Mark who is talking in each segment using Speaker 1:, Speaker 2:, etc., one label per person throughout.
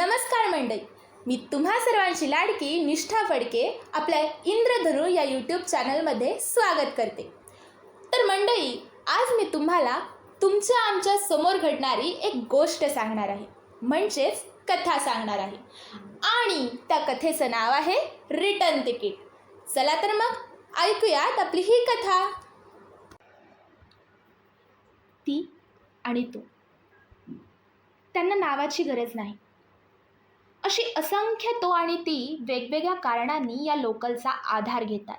Speaker 1: नमस्कार मंडळी. मी तुम्हा सर्वांची लाडकी निष्ठा फडके आपल्या इंद्रधनु या यूट्यूब चॅनलमध्ये स्वागत करते. तर मंडळी आज मी तुम्हाला तुमच्या आमच्यासमोर घडणारी एक गोष्ट सांगणार आहे. म्हणजेच कथा सांगणार आहे. आणि त्या कथेचं नाव आहे रिटर्न तिकीट चला तर मग ऐकूयात आपली ही कथा. ती आणि तू. त्यांना नावाची गरज नाही. अशी असंख्य तो आणि ती वेगवेगळ्या कारणांनी या लोकलचा आधार घेतात.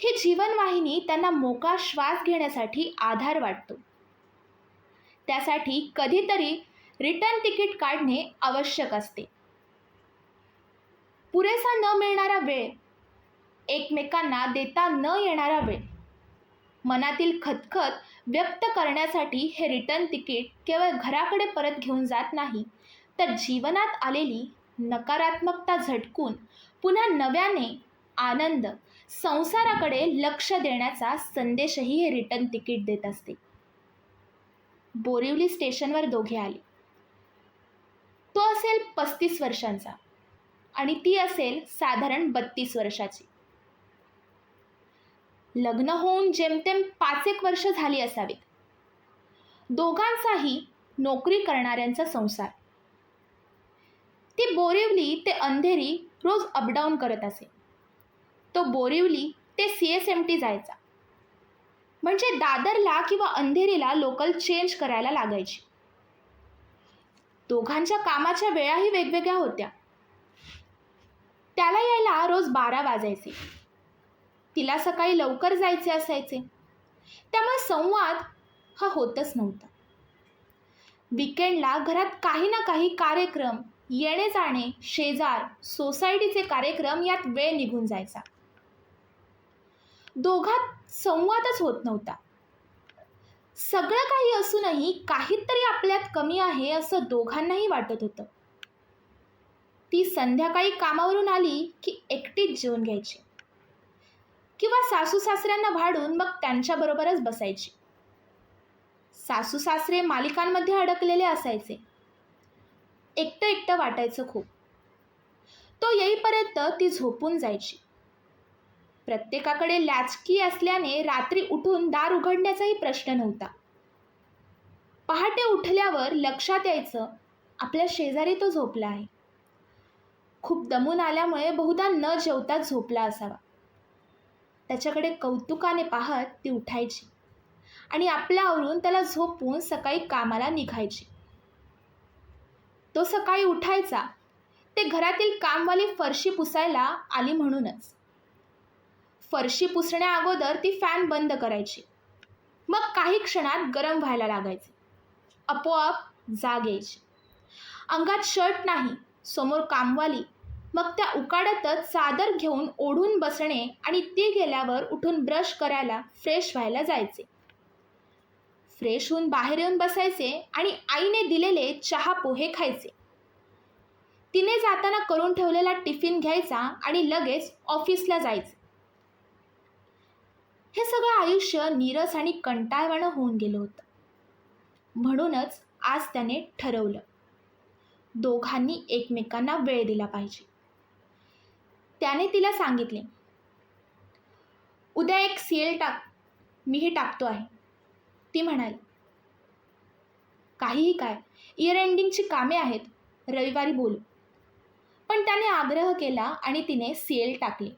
Speaker 1: ही जीवनवाहिनी त्यांना मोका श्वास घेण्यासाठी आधार वाटतो. त्यासाठी कधीतरी रिटर्न तिकीट काढणे आवश्यक असते. पुरेसा न मिळणारा वेळ एकमेकांना देता न येणारा वेळ मनातील खतखत व्यक्त करण्यासाठी हे रिटर्न तिकीट केवळ घराकडे परत घेऊन जात नाही तर जीवनात आलेली नकारात्मकता झटकून पुन्हा नव्याने आनंद संसाराकडे लक्ष देण्याचा संदेशही हे रिटर्न तिकीट देत असते. बोरिवली स्टेशनवर दोघे आले. तो असेल पस्तीस वर्षांचा आणि ती असेल साधारण बत्तीस वर्षाची. लग्न होऊन जेमतेम पाच एक वर्ष झाली असावीत. दोघांचाही नोकरी करणाऱ्यांचा संसार. बोरिवली ते अंधेरी रोज अपडाऊन करत असे. तो बोरिवली ते सी एस एम टी जायचा. म्हणजे दादरला किंवा अंधेरीला लोकल चेंज करायला लागायची. दोघांच्या कामाच्या वेळाही वेगवेगळ्या होत्या. त्याला यायला रोज बारा वाजायचे. तिला सकाळी लवकर जायचे असायचे. त्यामुळे संवाद हा होतच नव्हता. विकेंडला घरात काही ना काही कार्यक्रम येणे जाणे शेजार सोसायटीचे कार्यक्रम यात वेळ निघून जायचा. दोघात संवादच होत नव्हता. सगळं काही असूनही काहीतरी आपल्यात कमी आहे असं दोघांनाही वाटत होतं. ती संध्याकाळी कामावरून आली की एकटीच जेवण घ्यायची. किंवा सासू सासऱ्यांना भाडून मग त्यांच्याबरोबरच बसायची. सासू सासरे मालिकांमध्ये अडकलेले असायचे. एकटं एकटं वाटायचं खूप. तो येईपर्यंत ती झोपून जायची. प्रत्येकाकडे लॅचकी असल्याने रात्री उठून दार उघडण्याचाही प्रश्न नव्हता. पहाटे उठल्यावर लक्षात यायचं आपल्या शेजारी तो झोपला आहे. खूप दमून आल्यामुळे बहुधा न जेवता झोपला असावा. त्याच्याकडे कौतुकाने पाहत ती उठायची आणि आपल्या आवरून त्याला झोपून सकाळी कामाला निघायची. तो सकाळी उठायचा. ते घरातील कामवाली फरशी पुसायला आली म्हणूनच. फरशी पुसण्या अगोदर ती फॅन बंद करायची. मग काही क्षणात गरम व्हायला लागायचे. आपोआप जाग यायची. अंगात शर्ट नाही समोर कामवाली. मग त्या उकाड्यातच चादर घेऊन ओढून बसणे आणि ती गेल्यावर उठून ब्रश करायला फ्रेश व्हायला जायचे. फ्रेश होऊन बाहेर येऊन बसायचे आणि आईने दिलेले चहा पोहे खायचे. तिने जाताना करून ठेवलेला टिफिन घ्यायचा आणि लगेच ऑफिसला जायचे. हे सगळं आयुष्य नीरस आणि कंटाळवाणं होऊन गेलं होतं. म्हणूनच आज त्याने ठरवलं. दोघांनी एकमेकांना वेळ दिला पाहिजे. त्याने तिला सांगितले उद्या एक सीएल टाक मीही टाकतो आहे. ती म्हणाली. काहीही काय. इयर एंडिंगची कामे आहेत. रविवारी बोलू. पण त्याने आग्रह केला आणि तिने सीएल टाकली.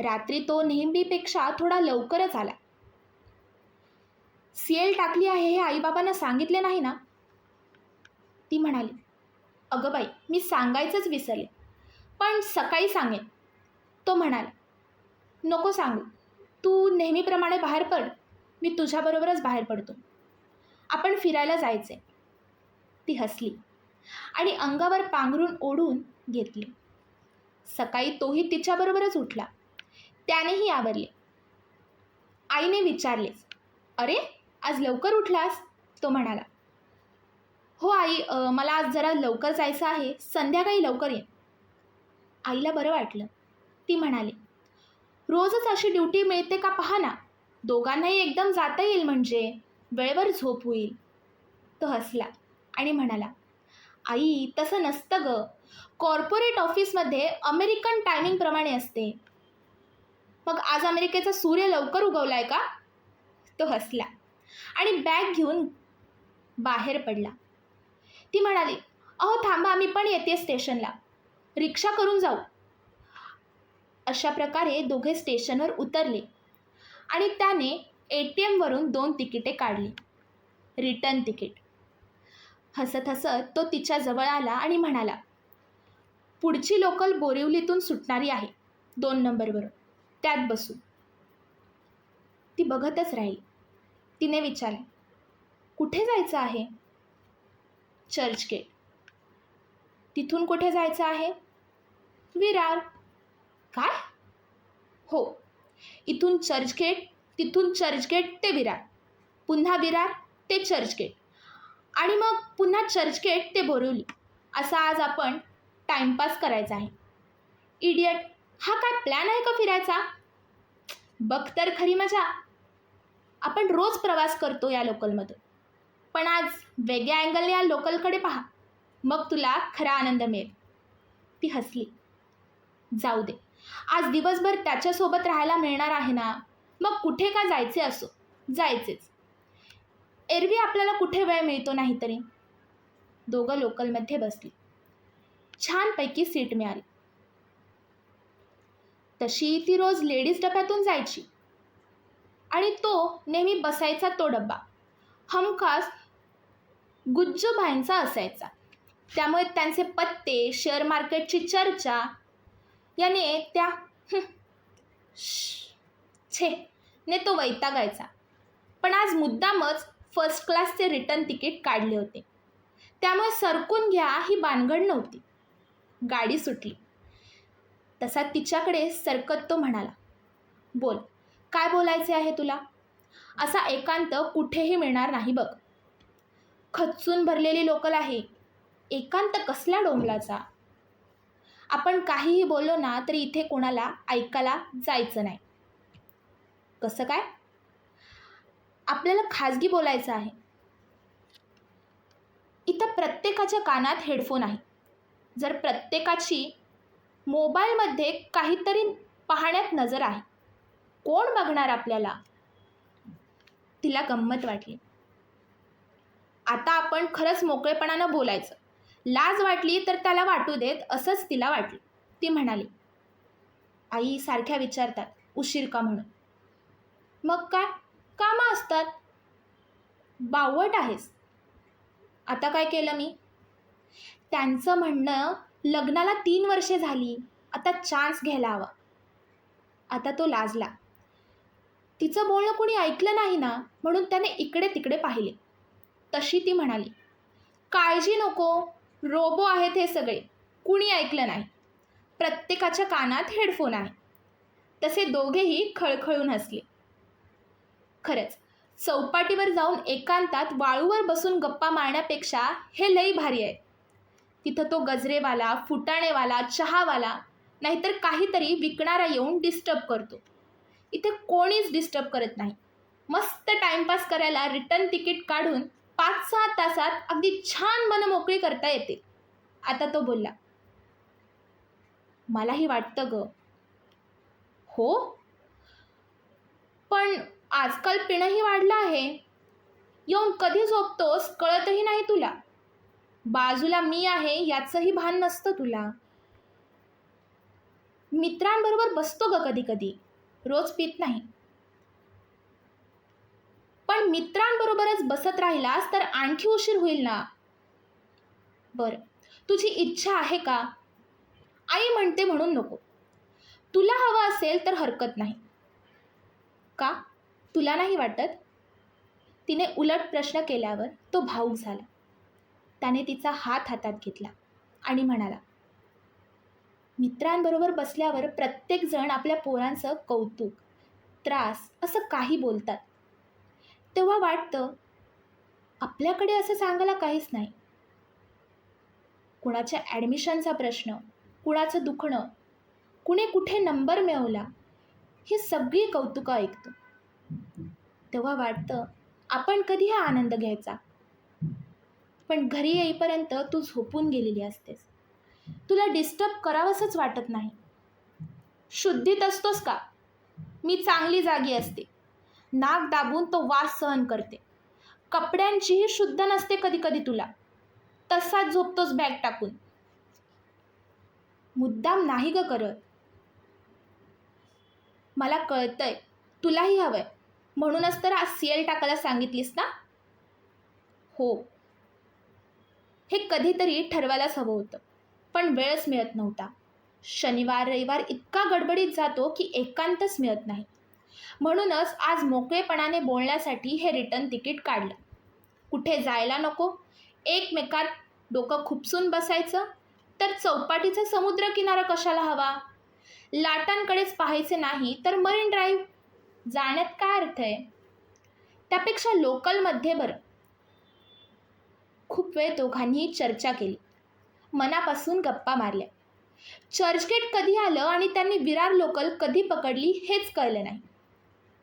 Speaker 1: रात्री तो नेहमीपेक्षा थोडा लवकरच आला. सीएल टाकली आहे हे आईबाबांना सांगितले नाही ना? ती म्हणाली. अगं बाई मी सांगायचंच विसरले. पण सकाळी सांगेन. तो म्हणाला. नको सांगू. तू नेहमीप्रमाणे बाहेर पड. मी तुझ्याबरोबरच बाहेर पडतो. आपण फिरायला जायचे. ती हसली आणि अंगावर पांघरून ओढून घेतली. सकाळी तोही तिच्याबरोबरच उठला. त्यानेही आवरले. आईने विचारलेच अरे आज लवकर उठलास? तो म्हणाला. हो आई मला आज जरा लवकर जायचं आहे. संध्याकाळी लवकर ये आईला बरं वाटलं. ती म्हणाली रोजच अशी ड्युटी मिळते का पहा ना. दोघांनाही एकदम जाता येईल म्हणजे. वेळेवर झोप होईल. तो हसला आणि म्हणाला आई तसं नसतं ग. कॉर्पोरेट ऑफिसमध्ये अमेरिकन टायमिंगप्रमाणे असते. मग आज अमेरिकेचा सूर्य लवकर उगवलाय का? तो हसला आणि बॅग घेऊन बाहेर पडला. ती म्हणाली अहो थांबा मी पण येते स्टेशनला. रिक्षा करून जाऊ. अशा प्रकारे दोघे स्टेशनवर उतरले. आणि त्याने ए टी एमवरून दोन तिकिटे काढली. रिटर्न तिकीट हसत हसत तो तिच्या जवळ आला आणि म्हणाला पुढची लोकल बोरिवलीतून सुटणारी आहे दोन नंबरवरून. त्यात बसू. ती बघतच राहील. तिने विचारले कुठे जायचं आहे? चर्चगेट तिथून कुठे जायचं आहे? विरार. काय? हो इथून चर्चगेट तिथून चर्चगेट ते विरार. पुन्हा विरार ते चर्चगेट आणि मग पुन्हा चर्चगेट ते बोरिवली. असा आज आपण टाइमपास करायचा आहे. इडियट हा काय प्लॅन आहे का फिरायचा? बघ तर खरी मजा. आपण रोज प्रवास करतो या लोकलमधून पण आज वेगळ्या अँगलने या लोकलकडे पहा. मग तुला खरा आनंद मिळेल. ती हसली. जाऊ दे. आज दिवसभर त्याच्यासोबत राहायला मिळणार आहे ना? मग कुठे का जायचे असो? जायचेच. एरवी आपल्याला कुठे वेळ मिळतो नाहीतरी? दोघं लोकलमध्ये बसली. छानपैकी सीट मिळाली. तशी ती रोज लेडीज डब्यातून जायची. आणि तो नेहमी बसायचा तो डब्बा. हमखास गुज्जूभाईंचा असायचा. त्यामुळे त्यांचे पत्ते शेअर मार्केटची चर्चा याने त्या छे. ने तो वैतागायचा पण आज मुद्दामच फर्स्ट क्लासचे रिटर्न तिकीट काढले होते. त्यामुळे सरकून घ्या ही बानगड नव्हती. गाडी सुटली. तसा तिच्याकडे सरकत तो म्हणाला बोल काय बोलायचे आहे तुला? असा एकांत कुठेही मिळणार नाही बघ. खचून भरलेली लोकल आहे. एकांत कसल्या डोंबलाचा आपण काहीही बोललो ना तरी इथे कोणाला ऐकायला जायचं नाही. कसं काय? आपल्याला खाजगी बोलायचं आहे. इथं प्रत्येकाच्या कानात हेडफोन आहे. जर प्रत्येकाची मोबाईलमध्ये काहीतरी पाहण्यात नजर आहे कोण बघणार आपल्याला? तिला गंमत वाटली. आता आपण खरंच मोकळेपणानं बोलायचं. लाज वाटली तर त्याला वाटू देत असंच तिला वाटलं. ती म्हणाली आई सारख्या विचारतात उशीर का म्हणून? मग काय? कामं असतात. बावट आहेस. आता काय केलं मी? त्यांचं म्हणणं लग्नाला तीन वर्षे झाली. आता चान्स घ्यायला हवा. आता तो लाजला. तिचं बोलणं कोणी ऐकलं नाही ना म्हणून त्याने इकडे तिकडे पाहिले. तशी ती म्हणाली काळजी नको. रोबो आहेत हे सगळे. कुणी ऐकलं नाही. प्रत्येकाच्या कानात हेडफोन आहे. तसे दोघेही खळखळून हसले. खरंच चौपाटीवर जाऊन एकांतात वाळूवर बसून गप्पा मारण्यापेक्षा हे लई भारी आहे. तिथं तो गजरेवाला फुटाणेवाला चहावाला नाहीतर काहीतरी विकणारा येऊन डिस्टर्ब करतो. इथे कोणीच डिस्टर्ब करत नाही. मस्त टाइमपास करायला रिटर्न तिकीट काढून पाच सहा तासात अगदी छान मन मोकळी करता येते. आता तो बोलला मलाही वाटतं ग. हो? पण आजकाल पिणंही वाढलं आहे. येऊन कधी झोपतोस कळतही नाही तुला. बाजूला मी आहे याचंही भान नसतं तुला. मित्रांबरोबर बसतो ग कधी कधी रोज पित नाही. पण मित्रांबरोबरच बसत राहिलास तर आणखी उशीर होईल ना? बरं. तुझी इच्छा आहे का? आई म्हणते म्हणून नको. तुला हवं असेल तर हरकत नाही. का? तुला नाही वाटत? तिने उलट प्रश्न केल्यावर तो भाऊक झाला. त्याने तिचा हात हातात घेतला आणि म्हणाला मित्रांबरोबर बसल्यावर प्रत्येकजण आपल्या पोरांचं कौतुक त्रास असं काही बोलतात. तेव्हा वाटतं आपल्याकडे असं सांगायला काहीच नाही. कुणाच्या ॲडमिशनचा प्रश्न कुणाचं दुखणं कुणी कुठे नंबर मिळवला ही सगळी कौतुकं ऐकतो. तेव्हा वाटतं आपण कधी हा आनंद घ्यायचा? पण घरी येईपर्यंत तू झोपून गेलेली असतेस. तुला डिस्टर्ब करावंसंच वाटत नाही. शुद्धीत असतोस का? मी चांगली जागी असते. नाक दाबून तो वास सहन करते. कपड्यांचीही शुद्ध नसते कधी कधी तुला. तसाच झोपतोस बॅग टाकून. मुद्दाम नाही ग करत. मला कळतंय तुलाही हवंय. म्हणूनच तर आज सी एल टाकायला सांगितलीस ना? हो. हे कधीतरी ठरवायलाच हवं होतं पण वेळच मिळत नव्हता. शनिवार रविवार इतका गडबडीत जातो की एकांतच मिळत नाही. म्हणूनच आज मोकळेपणाने बोलण्यासाठी हे रिटर्न तिकीट काढलं. कुठे जायला नको? एकमेकात डोकं खुपसून बसायचं? तर चौपाटीचा समुद्रकिनारा कशाला हवा? लाटांकडेच पाहायचे नाही तर मरीन ड्राईव्ह जाण्यात काय अर्थ आहे? त्यापेक्षा लोकलमध्ये बरं. खूप वेळ दोघांनी चर्चा केली. मनापासून गप्पा मारल्या. चर्चगेट कधी आलं आणि त्यांनी विरार लोकल कधी पकडली हेच कळलं नाही.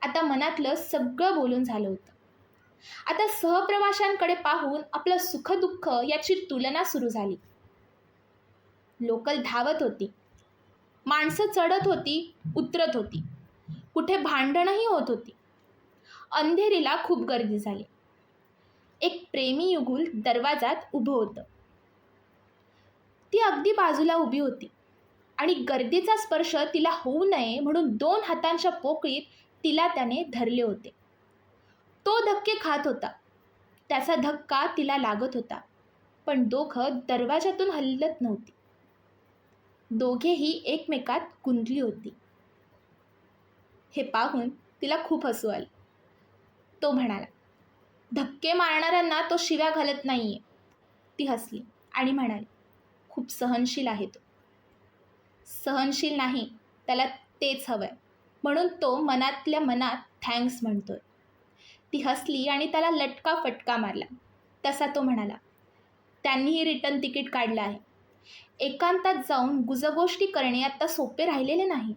Speaker 1: आता मनातलं सगळं बोलून झालं होतं. आता सहप्रवाशांकडे पाहून आपलं सुखदुःख याची तुलना सुरू झाली. लोकल धावत होती. माणसं चढत होती उतरत होती. कुठे भांडणही होत होती. अंधेरीला खूप गर्दी झाली. एक प्रेमी युगुल दरवाजात उभं होतं. ती अगदी बाजूला उभी होती आणि गर्दीचा स्पर्श तिला होऊ नये म्हणून दोन हातांच्या पोकळीत तिला त्याने धरले होते. तो धक्के खात होता. त्याचा धक्का तिला लागत होता पण दोघं दरवाजातून हलत नव्हती. दोघेही एकमेकात गुंतली होती. हे पाहून तिला खूप हसू आलं. तो म्हणाला धक्के मारणाऱ्यांना तो शिव्या घालत नाही आहे ती हसली आणि म्हणाली खूप सहनशील आहे तो. सहनशील नाही त्याला तेच हवं आहे म्हणून तो मनातल्या मनात थँक्स म्हणतोय. ती हसली आणि त्याला लटका फटका मारला. तसा तो म्हणाला त्यांनीही रिटर्न तिकीट काढलं आहे. एकांतात जाऊन गुजगोष्टी करणे आता सोपे राहिलेले नाही.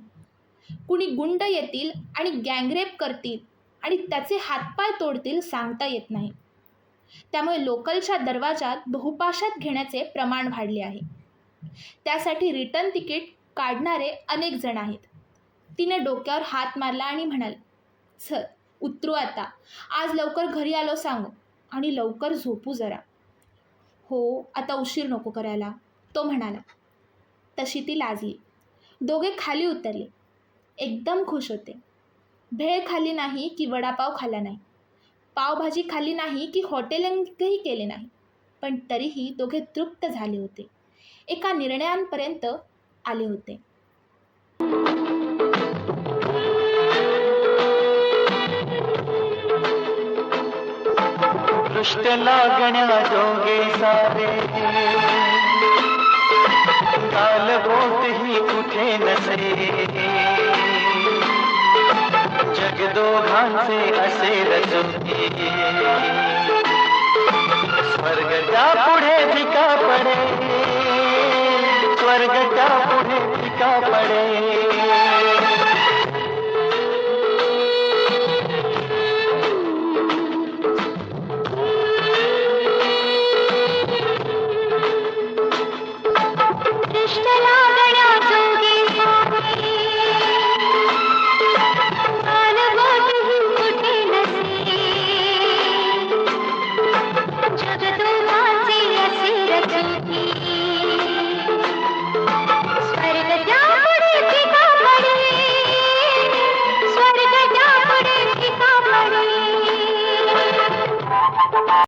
Speaker 1: कुणी गुंड येतील आणि गँगरेप करतील आणि त्याचे हातपाय तोडतील सांगता येत नाही. त्यामुळे लोकलच्या दरवाजात बहुपाशात घेण्याचे प्रमाण वाढले आहे. त्यासाठी रिटर्न तिकीट काढणारे अनेक जण आहेत. तिने डोक्यावर हात मारला आणि म्हणाल सर उतरू आता. आज लवकर घरी आलो सांगू आणि लवकर झोपू जरा. हो आता उशीर नको करायला तो म्हणाला. तशी ती लाजली. दोघे खाली उतरले. एकदम खुश होते. भेळ खाल्ली नाही की वडापाव खाल्ला नाही. पावभाजी खाल्ली नाही की हॉटेलिंगही केले नाही. पण तरीही दोघे तृप्त झाले होते. एका निर्णयांपर्यंत आले होते.
Speaker 2: दृष्ट लागण्या जोगे सारे काल बोट ही कुठे नसे जग दोघांचे असे स्वर्ग स्वर्गच्या पुढे फिका पडे। स्वर्गच्या पुढे फिका पडे।
Speaker 3: कृष्णला